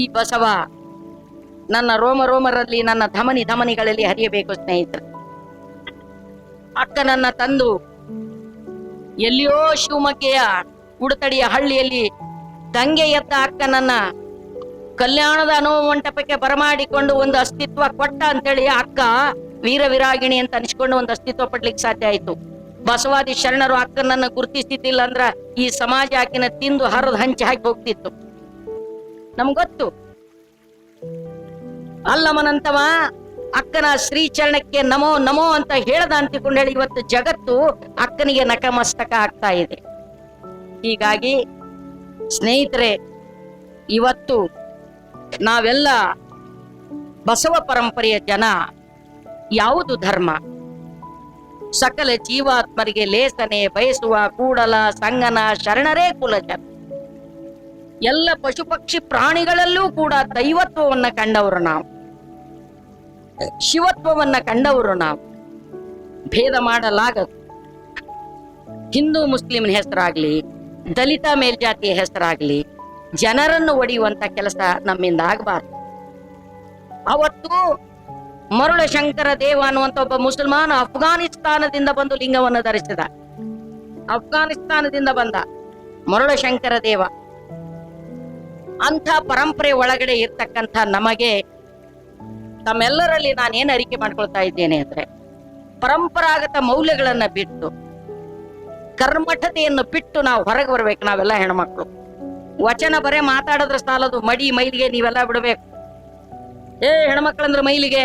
ಈ ಬಸವ, ನನ್ನ ರೋಮ ರೋಮರಲ್ಲಿ ನನ್ನ ಧಮನಿ ಧಮನಿಗಳಲ್ಲಿ ಹರಿಯಬೇಕು ಸ್ನೇಹಿತರೆ. ಅಕ್ಕನನ್ನ ತಂದು ಎಲ್ಲಿಯೋ ಶಿವಮೊಗ್ಗೆಯ ಉಡತಡಿಯ ಹಳ್ಳಿಯಲ್ಲಿ ದಂಗೆ ಎದ್ದ ಅಕ್ಕನನ್ನ ಕಲ್ಯಾಣದ ಅನುಭವ ಮಂಟಪಕ್ಕೆ ಬರಮಾಡಿಕೊಂಡು ಒಂದು ಅಸ್ತಿತ್ವ ಕೊಟ್ಟ ಅಂತೇಳಿ ಅಕ್ಕ ವೀರ ವಿರಾಗಿಣಿ ಅಂತ ಅನಿಸ್ಕೊಂಡು ಒಂದು ಅಸ್ತಿತ್ವ ಪಡ್ಲಿಕ್ಕೆ ಸಾಧ್ಯ ಆಯ್ತು. ಬಸವಾದಿ ಶರಣರು ಅಕ್ಕನನ್ನ ಗುರುತಿಸ್ತಿದ್ದಿಲ್ಲ ಅಂದ್ರ ಈ ಸಮಾಜ ಆಕಿನ ತಿಂದು ಹರಿದು ಹಂಚಿ ಹಾಕಿ ಹೋಗ್ತಿತ್ತು. ನಮ್ಗ್ ಗೊತ್ತು ಅಲ್ಲಮನಂತವ, ಅಕ್ಕನ ಶ್ರೀಚರಣಕ್ಕೆ ನಮೋ ನಮೋ ಅಂತ ಹೇಳದ ಅಂತಿಕೊಂಡು ಹೇಳಿ ಇವತ್ತು ಜಗತ್ತು ಅಕ್ಕನಿಗೆ ನಕಮಸ್ತಕ ಆಗ್ತಾ ಇದೆ. ಹೀಗಾಗಿ ಸ್ನೇಹಿತರೆ, ಇವತ್ತು ನಾವೆಲ್ಲ ಬಸವ ಪರಂಪರೆಯ ಜನ, ಯಾವುದು ಧರ್ಮ? ಸಕಲ ಜೀವಾತ್ಮರಿಗೆ ಲೇಸನೆ ಬಯಸುವ ಕೂಡಲ ಸಂಗನ ಶರಣರೇ ಕುಲಜನ. ಎಲ್ಲ ಪಶು ಪಕ್ಷಿ ಪ್ರಾಣಿಗಳಲ್ಲೂ ಕೂಡ ದೈವತ್ವವನ್ನ ಕಂಡವರು ನಾವು. ಶಿವತ್ವವನ್ನ ಕಂಡವರು ನಾವು. ಭೇದ ಮಾಡಲಾಗದು. ಹಿಂದೂ ಮುಸ್ಲಿಮ್ನ ಹೆಸರಾಗ್ಲಿ, ದಲಿತ ಮೇಲ್ಜಾತಿಯ ಹೆಸರಾಗ್ಲಿ, ಜನರನ್ನು ಒಡೆಯುವಂತ ಕೆಲಸ ನಮ್ಮಿಂದ ಆಗಬಾರ್ದು. ಅವತ್ತು ಮರುಳ ಶಂಕರ ದೇವ ಅನ್ನುವಂತ ಒಬ್ಬ ಮುಸಲ್ಮಾನ ಅಫ್ಘಾನಿಸ್ತಾನದಿಂದ ಬಂದು ಲಿಂಗವನ್ನು ಧರಿಸಿದ. ಅಫ್ಘಾನಿಸ್ತಾನದಿಂದ ಬಂದ ಮರುಳ ಶಂಕರ ದೇವ. ಅಂಥ ಪರಂಪರೆ ಒಳಗಡೆ ಇರ್ತಕ್ಕಂಥ ನಮಗೆ ತಮ್ಮೆಲ್ಲರಲ್ಲಿ ನಾನೇನು ಅರಿಕೆ ಮಾಡ್ಕೊಳ್ತಾ ಇದ್ದೇನೆ ಅಂದ್ರೆ ಪರಂಪರಾಗತ ಮೌಲ್ಯಗಳನ್ನ ಬಿಟ್ಟು ಕರ್ಮಠತೆಯನ್ನು ಬಿಟ್ಟು ನಾವು ಹೊರಗೆ ಬರ್ಬೇಕು ನಾವೆಲ್ಲ ಹೆಣ್ಮಕ್ಳು. ವಚನ ಬರೇ ಮಾತಾಡಿದ್ರೆ ಸಾಲದು, ಮಡಿ ಮೈಲಿಗೆ ನೀವೆಲ್ಲ ಬಿಡಬೇಕು. ಏ ಹೆಣ್ಮಕ್ಳಂದ್ರ ಮೈಲಿಗೆ,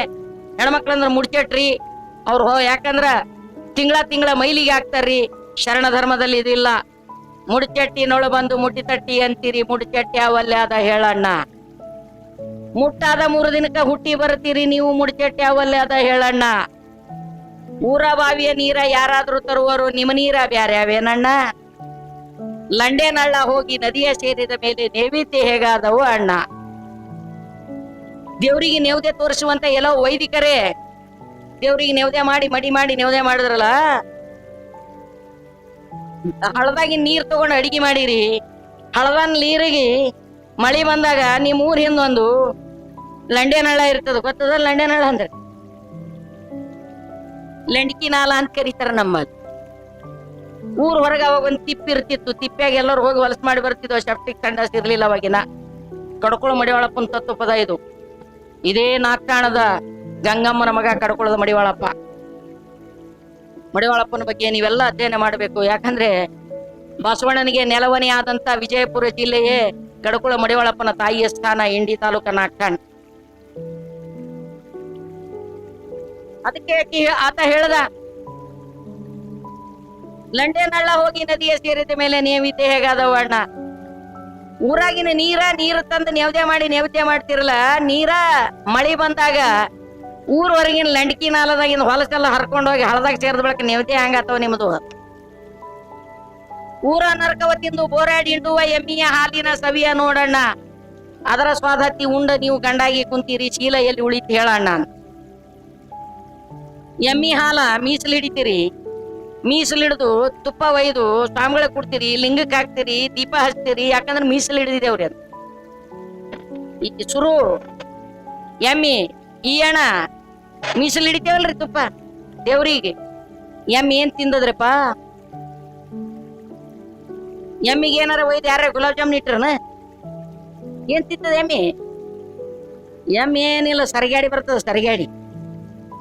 ಹೆಣ್ಮಕ್ಳಂದ್ರ ಮುಡ್ಚಟ್ರಿ ಅವ್ರು ಹೋ, ಯಾಕಂದ್ರ ತಿಂಗಳ ತಿಂಗಳ ಮೈಲಿಗೆ ಹಾಕ್ತಾರ್ರಿ. ಶರಣ ಧರ್ಮದಲ್ಲಿ ಇದಿಲ್ಲ. ಮುಡ್ಚಟ್ಟಿನೊಳ ಬಂದು ಮುಟ್ಟಿ ತಟ್ಟಿ ಅಂತೀರಿ, ಮುಡಿಚಟ್ಟಿ ಅವಲ್ಲೇ ಅದ ಹೇಳಣ್ಣ. ಮುಟ್ಟಾದ ಮೂರು ದಿನಕ್ಕ ಹುಟ್ಟಿ ಬರ್ತೀರಿ ನೀವು, ಮುಡಿಚಟ್ಟಿ ಅವಲ್ಲೇ ಅದ ಹೇಳಣ್ಣ. ಊರ ಬಾವಿಯ ನೀರ ಯಾರಾದ್ರೂ ತರುವರು ನಿಮ್ಮ ನೀರ ಬ್ಯಾರೆ ಅವೇನಣ್ಣ? ಲಂಡೇನಳ್ಳ ಹೋಗಿ ನದಿಯ ಸೇರಿದ ಮೇಲೆ ನೈವೇದ್ಯ ಹೇಗಾದವು ಅಣ್ಣ? ದೇವರಿಗೆ ನೇವ್ದೆ ತೋರಿಸುವಂತ ಎಲ್ಲೋ ವೈದಿಕರೇ, ದೇವರಿಗೆ ನೇವ್ದೆ ಮಾಡಿ ಮಡಿ ಮಾಡಿ ನೇವದೆ ಮಾಡಿದ್ರಲ್ಲ? ಹಳದಾಗಿ ನೀರ್ ತಗೊಂಡು ಅಡಿಗೆ ಮಾಡಿರಿ. ಹಳದನ್ ನೀರಿಗೆ ಮಳಿ ಬಂದಾಗ ನಿಮ್ ಊರ್ ಹಿಂದೊಂದು ಲಂಡೇನಳ್ಳ ಇರ್ತದ, ಗೊತ್ತದ? ಲಂಡೇನಳ್ಳ ಅಂದ್ರೆ? ಲಂಡ್ಕಿ ನಾಲ ಅಂತ ಕರೀತಾರ ನಮ್ಮಲ್ಲಿ. ಊರ್ ಹೊರಗೆ ಅವಾಗ ಒಂದ್ ತಿಪ್ಪಿ ಇರ್ತಿತ್ತು. ತಿಪ್ಪ್ಯಾಗ ಎಲ್ಲರೂ ಹೋಗಿ ಹೊಲಸ್ ಮಾಡಿ ಬರ್ತಿದ್ವು. ಸೆಪ್ಟಿಕ್ ಸಂಡಾಸ್ ಇರ್ಲಿಲ್ಲ ಅವಾಗಿನ. ಕಡ್ಕೊಳ ಮಡಿವಾಳಪ್ಪನ ತತ್ವ ಪದ ಇದು. ಇದೇ ನಾಕ್ತಾಣದ ಗಂಗಮ್ಮನ ಮಗ ಕಡ್ಕೊಳದ ಮಡಿವಾಳಪ್ಪ. ಮಡಿವಾಳಪ್ಪನ ಬಗ್ಗೆ ನೀವೆಲ್ಲ ಅಧ್ಯಯನ ಮಾಡಬೇಕು. ಯಾಕಂದ್ರೆ ಬಸವಣ್ಣನಿಗೆ ನೆಲವಣಿ ಆದಂತ ವಿಜಯಪುರ ಜಿಲ್ಲೆಯೇ ಗಡಕುಳ ಮಡಿವಾಳಪ್ಪನ ತಾಯಿಯ ಸ್ಥಾನ, ಇಂಡಿ ತಾಲೂಕನ ನಾಕ್ಕಾಣ್ ಅದಕ್ಕೆ ಆತ ಹೇಳ್ದ, ಲಂಡೇನಳ್ಳ ಹೋಗಿ ನದಿಯ ಸೇರಿದ ಮೇಲೆ ನೇವಿತೆ ಹೇಗಾದವು ಅಣ್ಣ? ಊರಾಗಿನ ನೀರ ನೀರು ತಂದು ನೇವ್ದೆ ಮಾಡಿ ನೇವ್ದೆ ಮಾಡ್ತಿರಲ್ಲ, ನೀರ ಮಳಿ ಬಂದಾಗ ಊರ್ ಲಂಡಕಿ ನಾಲದಾಗಿನ ಹೊಲಸೆಲ್ಲ ಹರ್ಕೊಂಡೋಗಿ ಹಳದಾಗ ಸೇರಿದ ಬಳಕ ನೇವ್ದೆ ಹಂಗಾತವ ನಿಮ್ದು? ಊರ ನರಕವ ತಿಂದು ಬೋರಾಡಿ ಹಿಂಡುವ ಎಮ್ಮಿಯ ಹಾಲಿನ ಸವಿಯ ನೋಡಣ್ಣ. ಅದರ ಸ್ವಾದತ್ತಿ ಉಂಡ ನೀವು ಗಂಡಾಗಿ ಕುಂತೀರಿ, ಚೀಲ ಎಲ್ಲಿ ಉಳಿತು ಹೇಳಣ್ಣ. ಎಮ್ಮಿ ಹಾಲ ಮೀಸಲು ಹಿಡಿತೀರಿ. ಮೀಸಲು ಹಿಡಿದು ತುಪ್ಪ ಒಯ್ದು ಸ್ವಾಮಿಗಳ ಕೊಡ್ತೀರಿ, ಲಿಂಗಕ್ಕೆ ಹಾಕ್ತೀರಿ, ದೀಪ ಹಚ್ತೀರಿ, ಯಾಕಂದ್ರೆ ಮೀಸಲು ಅವ್ರಿ. ಅದು ಸುರು ಎಮ್ಮಿ ಈ ಅಣ್ಣ ಮೀಸಲು ಹಿಡಿತೇವಲ್ರಿ ತುಪ್ಪ, ದೇವ್ರಿಗೆ. ಎಂ ಏನ್ ತಿಂದದ್ರಪ್ಪ? ಎಮ್ಮಿಗೆ ಏನಾರ ಒಯ್ದು ಯಾರ ಗುಲಾಬ್ ಜಾಮೂನ್ ಇಟ್ರನ? ಏನ್ ತಿಂತದ ಎಮ್ಮಿ? ಎಂ ಏನಿಲ್ಲ, ಸರಿಗಾಡಿ ಬರ್ತದ ಸರಿಗಾಡಿ.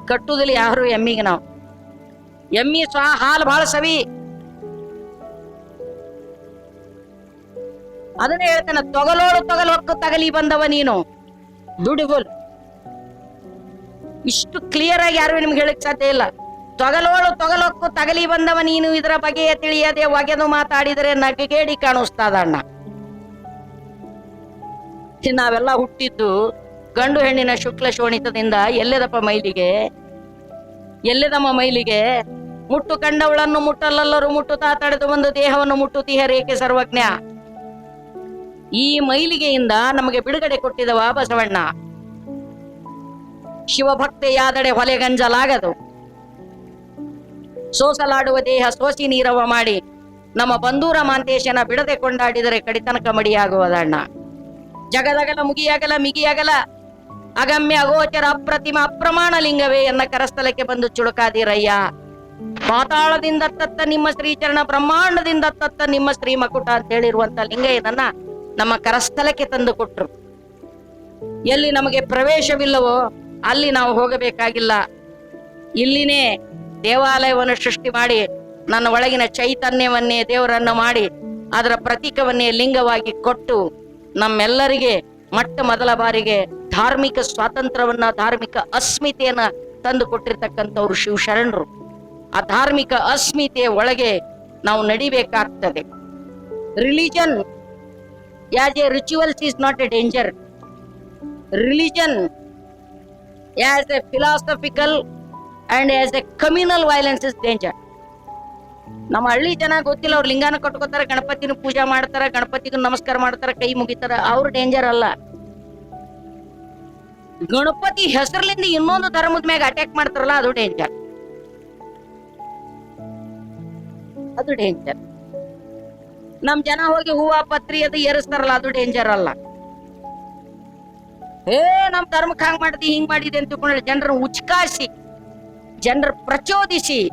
ಕಟ್ಟುದಿಲ್ಲ ಯಾರು ಎಮ್ಮಿಗೆ ನಾವು. ಎಮ್ಮಿ ಸ್ವ ಹಾಲು ಬಹಳ ಸವಿ. ಅದನ್ನ ಹೇಳ್ತಾನೆ, ತೊಗಲೋಳು ತೊಗಲೊಕ್ಕು ತಗಲಿ ಬಂದವ ನೀನು. ಬ್ಯೂಟಿಫುಲ್ ಇಷ್ಟು ಕ್ಲಿಯರ್ ಆಗಿ ಯಾರು ನಿಮ್ಗೆ ಹೇಳಕ್ ಸಾಧ್ಯ ಇಲ್ಲ. ತೊಗಲೋಳು ತೊಗಲೊಕ್ಕು ತಗಲಿ ಬಂದವ ನೀನು, ಇದರ ಬಗೆಯ ತಿಳಿಯದೆ ಒಗೆದು ಮಾತಾಡಿದರೆ ನಗಗೇಡಿ ಕಾಣಿಸ್ತದ ಅಣ್ಣ. ನಾವೆಲ್ಲ ಹುಟ್ಟಿದ್ದು ಗಂಡು ಹೆಣ್ಣಿನ ಶುಕ್ಲ ಶೋಣಿತದಿಂದ ಎಲ್ಲೆದಪ್ಪ ಮೈಲಿಗೆ? ಎಲ್ಲೆದಮ್ಮ ಮೈಲಿಗೆ? ಮುಟ್ಟು ಕಂಡವಳನ್ನು ಮುಟ್ಟಲೆಲ್ಲರೂ ಮುಟ್ಟುತ್ತಾ ತಡೆದು ಒಂದು ದೇಹವನ್ನು ಮುಟ್ಟುತ್ತೀಹ ರೇಖೆ ಸರ್ವಜ್ಞ? ಈ ಮೈಲಿಗೆಯಿಂದ ನಮಗೆ ಬಿಡುಗಡೆ ಕೊಟ್ಟಿದವ ಬಸವಣ್ಣ. ಶಿವಭಕ್ತೆಯಾದಡೆ ಹೊಲೆಗಂಜಲಾಗದು ಸೋಸಲಾಡುವ ದೇಹ ಸೋಸಿ ನೀರವ ಮಾಡಿ ನಮ್ಮ ಬಂಧೂರ ಮಾಂತೇಶನ ಬಿಡದೆ ಕೊಂಡಾಡಿದರೆ ಕಡಿತನಕ ಮಡಿಯಾಗುವುದಣ್ಣ. ಜಗದಗಲ ಮುಗಿಯಾಗಲ ಮಿಗಿಯಾಗಲ, ಅಗಮ್ಯ ಅಗೋಚರ ಅಪ್ರತಿಮ ಅಪ್ರಮಾಣ ಲಿಂಗವೇ ಎನ್ನ ಕರಸ್ಥಲಕ್ಕೆ ಬಂದು ಚುಳುಕಾದಿರಯ್ಯ. ಪಾತಾಳದಿಂದ ತತ್ತ ನಿಮ್ಮ ಶ್ರೀಚರಣ, ಬ್ರಹ್ಮಾಂಡದಿಂದ ತತ್ತ ನಿಮ್ಮ ಶ್ರೀ ಮಕುಟ ಅಂತ ಹೇಳಿರುವಂತ ಲಿಂಗಯ್ಯನನ್ನ ನಮ್ಮ ಕರಸ್ಥಲಕ್ಕೆ ತಂದು ಕೊಟ್ರು. ಎಲ್ಲಿ ನಮಗೆ ಪ್ರವೇಶವಿಲ್ಲವೋ ಅಲ್ಲಿ ನಾವು ಹೋಗಬೇಕಾಗಿಲ್ಲ. ಇಲ್ಲಿನೇ ದೇವಾಲಯವನ್ನು ಸೃಷ್ಟಿ ಮಾಡಿ, ನನ್ನ ಒಳಗಿನ ಚೈತನ್ಯವನ್ನೇ ದೇವರನ್ನು ಮಾಡಿ, ಅದರ ಪ್ರತೀಕವನ್ನೇ ಲಿಂಗವಾಗಿ ಕೊಟ್ಟು, ನಮ್ಮೆಲ್ಲರಿಗೆ ಮೊಟ್ಟ ಮೊದಲ ಬಾರಿಗೆ ಧಾರ್ಮಿಕ ಸ್ವಾತಂತ್ರ್ಯವನ್ನ, ಧಾರ್ಮಿಕ ಅಸ್ಮಿತೆಯನ್ನ ತಂದು ಕೊಟ್ಟಿರ್ತಕ್ಕಂಥವ್ರು ಶಿವಶರಣರು. ಆ ಧಾರ್ಮಿಕ ಅಸ್ಮಿತೆಯ ಒಳಗೆ ನಾವು ನಡಿಬೇಕಾಗ್ತದೆ. Religion as a rituals is not a danger religion as a philosophical and as a communal violence is danger ನಮ್ಮ ಹಳ್ಳಿ ಜನ ಗೊತ್ತಿಲ್ಲ, ಅವ್ರು ಲಿಂಗಾನ ಕಟ್ಕೋತಾರ, ಗಣಪತಿನ ಪೂಜಾ ಮಾಡ್ತಾರ, ಗಣಪತಿಗೂ ನಮಸ್ಕಾರ ಮಾಡ್ತಾರ, ಕೈ ಮುಗಿತಾರ, ಅವ್ರು ಡೇಂಜರ್ ಅಲ್ಲ. ಗಣಪತಿ ಹೆಸರ್ಲಿಂದ ಇನ್ನೊಂದು ಧರ್ಮದ ಮ್ಯಾಗ ಅಟ್ಯಾಕ್ ಮಾಡ್ತಾರಲ್ಲ, ಅದು ಡೇಂಜರ್ ಅದು ಡೇಂಜರ್ ನಮ್ ಜನ ಹೋಗಿ ಹೂವ, ಪತ್ರಿ ಅದು ಏರಿಸ್ತಾರಲ್ಲ, ಅದು ಡೇಂಜರ್ ಅಲ್ಲ. ಏ, ನಮ್ ಧರ್ಮಕ್ಕೆ ಹಂಗ್ ಮಾಡಿದಿ, ಹಿಂಗ್ ಮಾಡಿದೆ ಅಂತ ತಿಳ್ಕೊಂಡ್ರೆ ಜನರ ಉಚ್ಕಾಸಿ ಜನರ ಪ್ರಚೋದಿಸಿ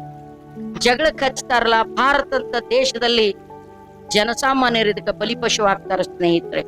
ಜಗಳ ಹಚ್ತಾರಲ್ಲ ಭಾರತ ದೇಶದಲ್ಲಿ ಜನಸಾಮಾನ್ಯರು ಇದಕ್ಕೆ ಬಲಿಪಶು ಆಗ್ತಾರ ಸ್ನೇಹಿತರೆ.